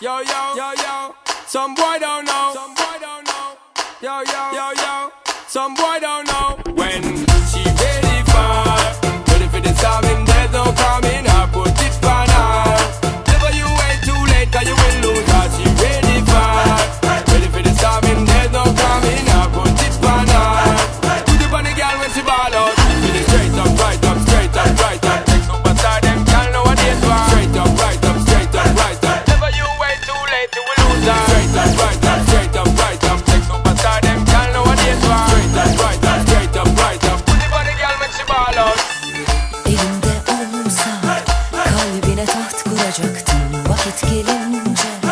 Yo, yo, yo, yo. Some boy don't know. Some boy don't know. Yo, yo, yo, yo. Some boy don't know. When she bıktım vakit gelince.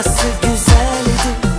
nasıl güzeldi.